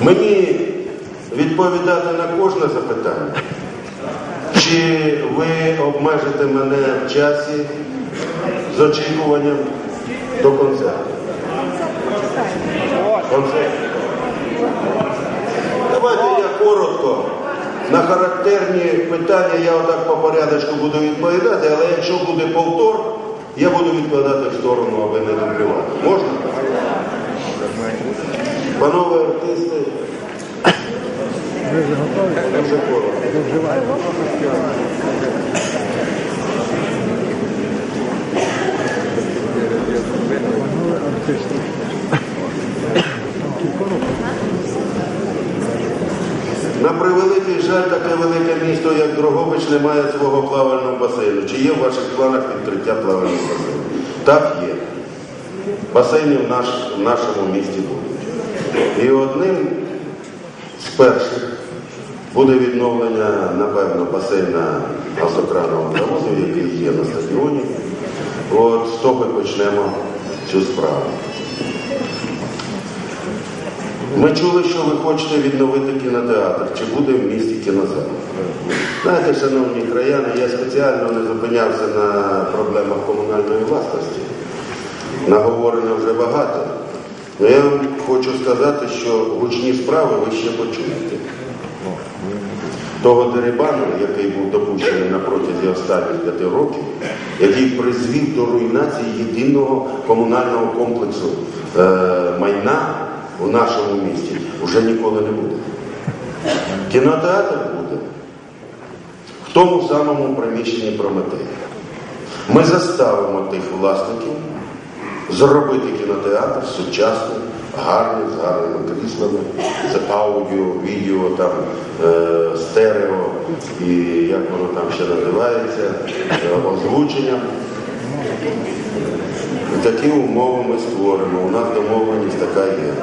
Мені відповідати на кожне запитання. Чи ви обмежите мене в часі з очікуванням до концерту? Концерт. Давайте я коротко. На характерні питання я отак по порядочку буду відповідати, але якщо буде повтор, я буду відповідати в жаль, таке велике місто, як Дрогобич, не має свого плавального басейну. Чи є в ваших планах відкриття плавального басейну? Так є. Басейни в, наш, в нашому місті будуть. І одним з перших буде відновлення, напевно, басейна автокранового заводу, який є на стадіоні. От з того почнемо цю справу. Ми чули, що ви хочете відновити кінотеатр. Чи буде в місті кінозал? Знаєте, шановні краяни, я спеціально не зупинявся на проблемах комунальної власності. Наговорено вже багато. Але я вам хочу сказати, що гучні справи ви ще почуєте. Того дерибану, який був допущений на протязі останніх п'яти років, який призвів до руйнації єдиного комунального комплексу е, майна у нашому місті, вже ніколи не буде. Кінотеатр буде в тому самому приміщенні Прометея. Ми заставимо тих власників зробити кінотеатр сучасний, гарний, з гарними кріслами, з аудіо, відео, там, е, стерео і як воно там ще називається, е, озвученням. І такі умови ми створимо. У нас домовленість така є.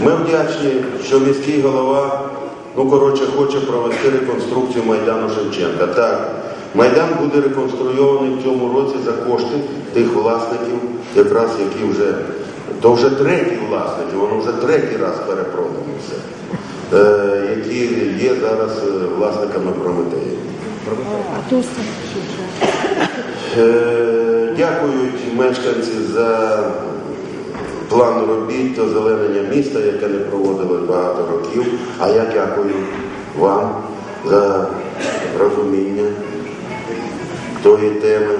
Ми вдячні, що міський голова, ну коротше, хоче провести реконструкцію Майдану Шевченка. Так, Майдан буде реконструйований в цьому році за кошти тих власників, якраз які вже, то вже треті власники, воно вже третій раз перепродано все, е, які є зараз е, власниками Прометеї. Е, Дякують мешканці за план робіт озеленення міста, яке не проводили багато років. А я дякую вам за розуміння тої теми.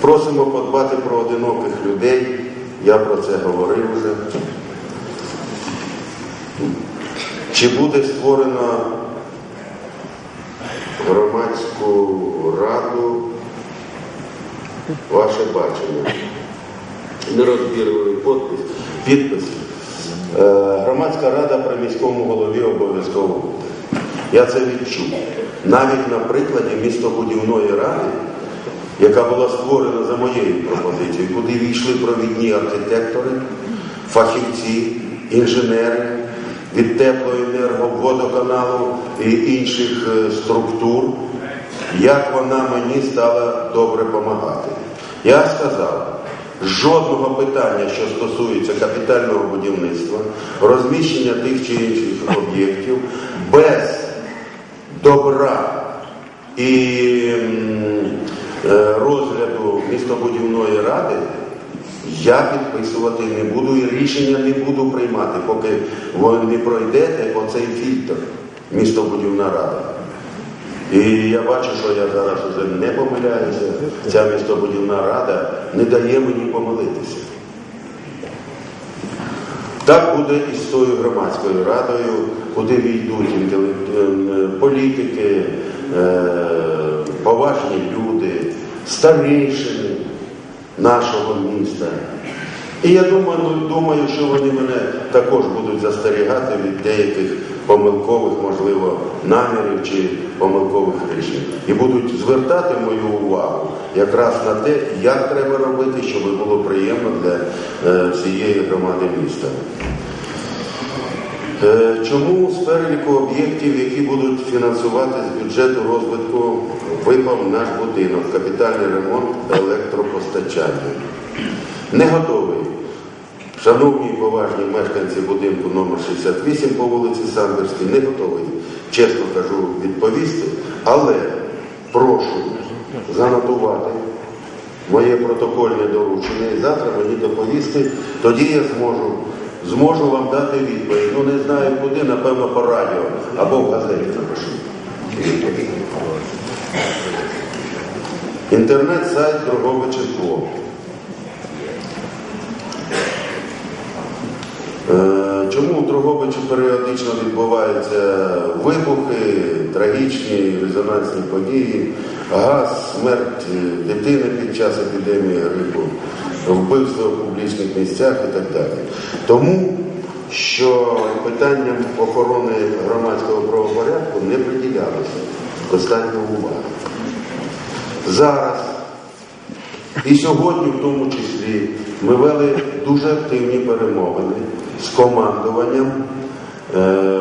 Просимо подбати про одиноких людей. Я про це говорив вже. Чи буде створено громадську раду ваше бачення? Нерозбірливий підпис. підпис. Е, Громадська рада при міському голові обов'язково буде. Я це відчув. Навіть на прикладі містобудівної ради, яка була створена за моєю пропозицією, куди війшли провідні архітектори, фахівці, інженери від теплоенерго, водоканалу і інших е, структур, як вона мені стала добре допомагати. Я сказав, жодного питання, що стосується капітального будівництва, розміщення тих чи інших об'єктів, без добра і е, розгляду містобудівної ради я підписувати не буду і рішення не буду приймати, поки ви не пройдете оцей фільтр містобудівна рада. І я бачу, що я зараз вже не помиляюся. Ця містобудівна рада не дає мені помилитися. Так буде і з тою громадською радою, куди війдуть е, політики, е, поважні люди, старейшини нашого міста. І я думаю, думаю, що вони мене також будуть застерігати від деяких помилкових, можливо, намірів чи помилкових рішень. І будуть звертати мою увагу якраз на те, як треба робити, щоб було приємно для е, всієї громади міста. Е, Чому з переліку об'єктів, які будуть фінансувати з бюджету розвитку, випав наш будинок, капітальний ремонт електропостачання? Не готовий Шановні і поважні мешканці будинку номер 68 по вулиці Самбірській, не готовий, чесно кажу, відповісти, але прошу занотувати моє протокольне доручення і завтра мені доповісти, тоді я зможу, зможу вам дати відповідь. Ну не знаю куди, напевно, по радіо або в газеті напишу. Інтернет-сайт Дрогобиченко. Е, Чому у Дрогобичі періодично відбуваються вибухи, трагічні резонансні події, газ, смерть е, дитини під час епідемії грипу, вбивства в публічних місцях і так далі. Тому що питанням охорони громадського правопорядку не приділялося достатньо уваги. Зараз і сьогодні, в тому числі, ми вели дуже активні перемовини з командуванням е,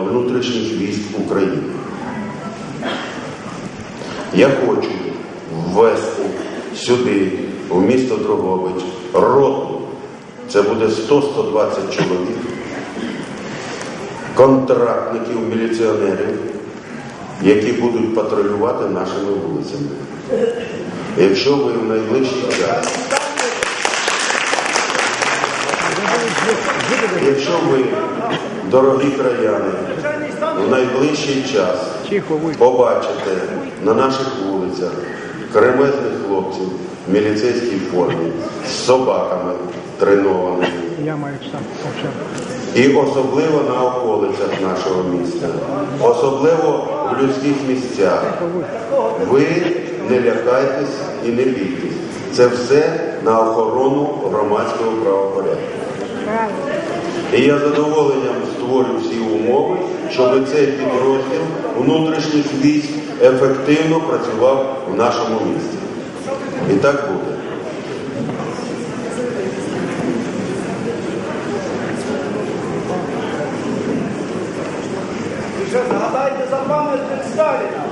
внутрішніх військ України. Я хочу ввести сюди, в місто Дрогобич, роту. Це буде 100-120 чоловік, контрактників, міліціонерів, які будуть патрулювати нашими вулицями. Якщо ви в найближчий час, якщо ви, дорогі краяни, в найближчий час побачите на наших вулицях кремезних хлопців в міліцейській формі з собаками тренованими, і особливо на околицях нашого міста, особливо в людських місцях. Ви не лякайтесь і не бійтесь. Це все на охорону громадського правопорядку. І я з задоволенням створю всі умови, щоб цей підрозділ внутрішніх військ ефективно працював в нашому місті. І так буде. І згадайте за пам'ятник Сталіна.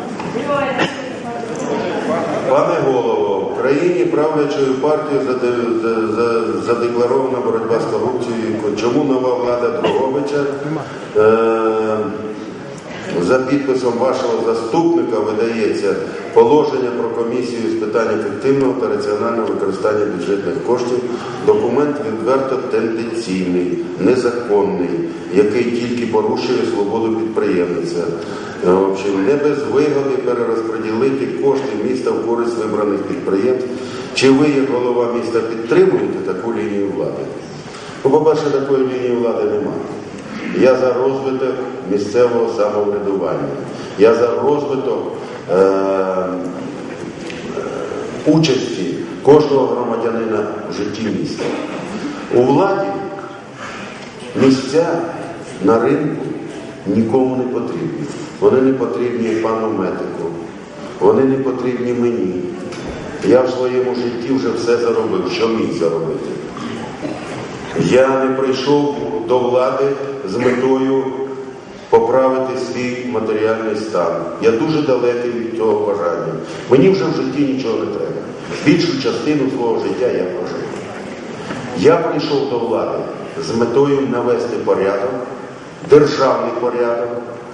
Пане голово, в країні правлячою партією заде- за- за- задекларована боротьба з корупцією. Чому нова влада Дроговича? е, за підписом вашого заступника видається положення про комісію з питань ефективного та раціонального використання бюджетних коштів. Документ відверто тенденційний, незаконний, який тільки порушує свободу підприємниця. Е, В не без вигоди перерозподілити кошти міста в користь вибраних підприємств. Чи ви, як голова міста, підтримуєте таку лінію влади? Ну, по-перше, такої лінії влади немає. Я за розвиток місцевого самоврядування. Я за розвиток е- е, участі кожного громадянина в житті міста. У владі місця на ринку нікому не потрібні. Вони не потрібні пану медику, вони не потрібні мені. Я в своєму житті вже все заробив, що міг заробити. Я не прийшов до влади з метою поправити свій матеріальний стан. Я дуже далекий від цього бажання. Мені вже в житті нічого не треба. Більшу частину свого життя я прожив. Я прийшов до влади з метою навести порядок, державний порядок,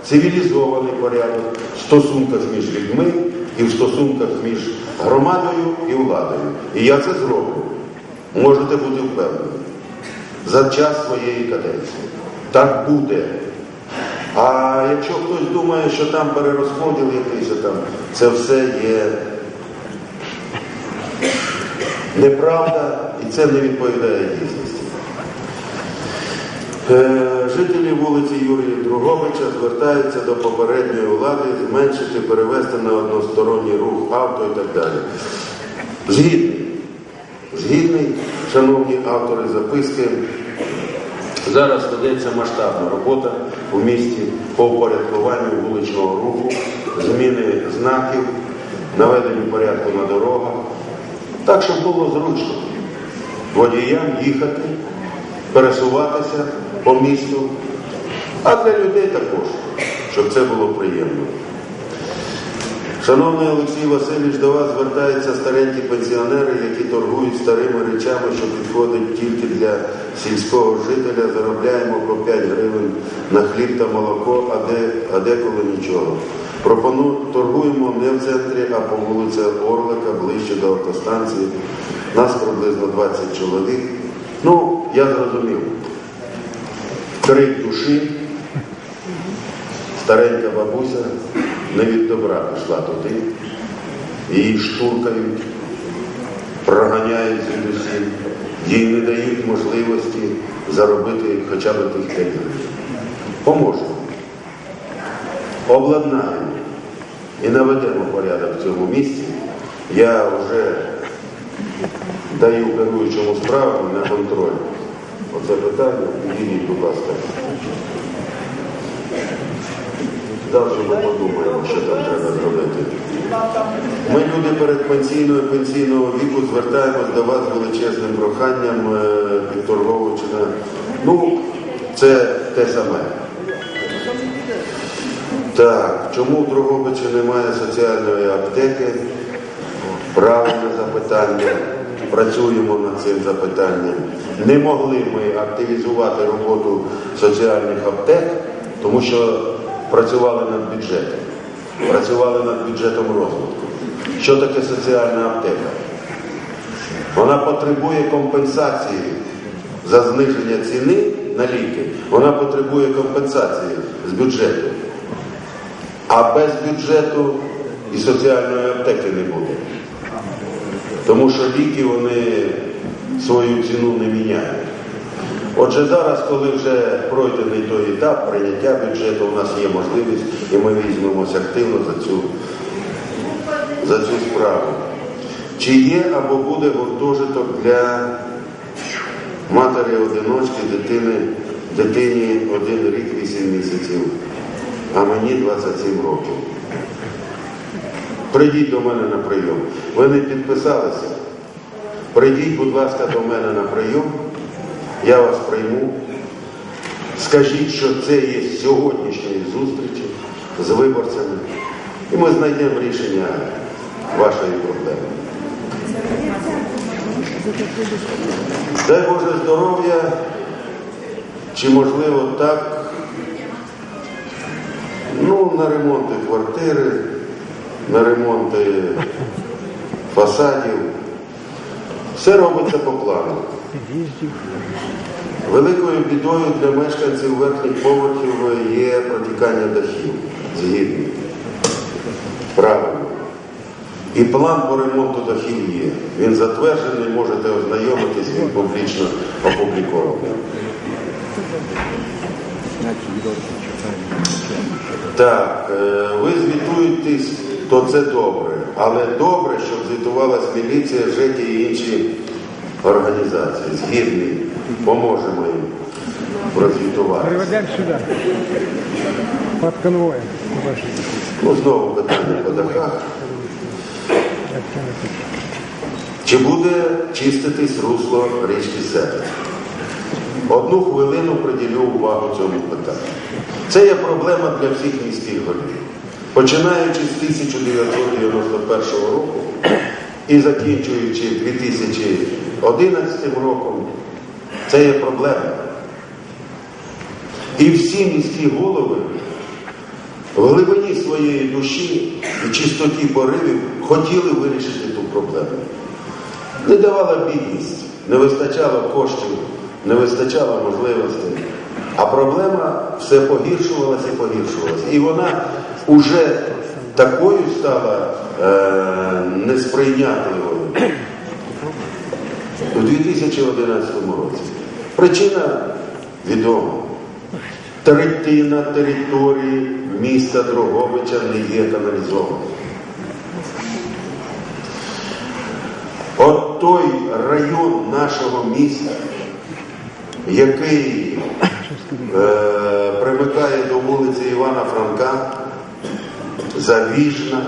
цивілізований порядок в стосунках між людьми і в стосунках між громадою і владою. І я це зроблю. Можете бути впевнені. За час своєї каденції. Так буде. А якщо хтось думає, що там перерозподіл якийсь там, це все є неправда і це не відповідає дійсності. Е, Жителі вулиці Юрія Друговича звертаються до попередньої влади зменшити, перевести на односторонній рух авто і так далі. Згідний. Згідний, шановні автори записки, зараз ведеться масштабна робота у місті по упорядкуванню вуличного руху, зміни знаків, наведенню порядку на дорогах. Так, щоб було зручно водіям їхати, пересуватися по місту, а для людей також, щоб це було приємно. Шановний Олексій Васильович, до вас звертаються старенькі пенсіонери, які торгують старими речами, що підходять тільки для сільського жителя. Заробляємо по 5 гривень на хліб та молоко, а, де, а деколи нічого. Пропоную, торгуємо не в центрі, а по вулиці Орлика, ближче до автостанції. Нас приблизно 20 чоловік. Ну, я зрозумів. Крик душі, старенька бабуся не від добра пішла туди, її штуркають, проганяють звідусі, їй не дають можливості заробити хоча б тих 5 гривень. Поможемо. Обладнаємо і наведемо порядок в цьому місці. Я вже даю керуючому справами на контроль. Оце питання, підійдіть, будь ласка. Завтра ми подумаємо, що там треба зробити. Ми люди перед пенсійною пенсійного віку звертаємось до вас величезним проханням е, підторговуючи на. Ну, це те саме. Так, чому в Дрогобичі немає соціальної аптеки? Правильне запитання. Працюємо над цим запитанням. Не могли ми активізувати роботу соціальних аптек, тому що працювали над бюджетом. Працювали над бюджетом розвитку. Що таке соціальна аптека? Вона потребує компенсації за зниження ціни на ліки. Вона потребує компенсації з бюджету. А без бюджету і соціальної аптеки не буде. Тому що ліки вони свою ціну не міняють. Отже, зараз, коли вже пройдений той етап прийняття бюджету, у нас є можливість і ми візьмемося активно за цю, за цю справу. Чи є або буде гуртожиток для матері-одиночки, дитини, дитині один рік 8 місяців, а мені 27 років. Прийдіть до мене на прийом. Ви не підписалися? Прийдіть, будь ласка, до мене на прийом. Я вас прийму. Скажіть, що це є з сьогоднішньої зустрічі з виборцями. І ми знайдемо рішення вашої проблеми. Дай Боже здоров'я, чи можливо так, ну, на ремонти квартири, на ремонти фасадів. Все робиться по плану. Великою бідою для мешканців верхніх поверхів є протікання дахів. Згідні. Правильно. І план по ремонту дахів є. Він затверджений, можете ознайомитись, він публічно опублікований. Так, е, ви звітуєтесь, то це добре. Але добре, щоб звітувалась міліція, ЖЕКи і інші організації. Згідні, поможемо їм прозвітувати. Приведемо сюди. Під конвоєм. Ну, знову питання по дахах. Чи буде чиститись русло річки Сетер? Одну хвилину приділю увагу цьому питанню. Це є проблема для всіх міських голів. Починаючи з 1991 року і закінчуючи 2011 роком, це є проблема. І всі міські голови в глибині своєї душі і чистоті поривів хотіли вирішити ту проблему. Не давала бідність, не вистачало коштів, не вистачало можливостей. А проблема все погіршувалася і погіршувалася. І вона уже такою стала е, несприйнятливою у 2011 році. Причина відома. Третина території міста Дрогобича не є каналізованою. От той район нашого міста, який е, примикає до вулиці Івана Франка, Завіжна,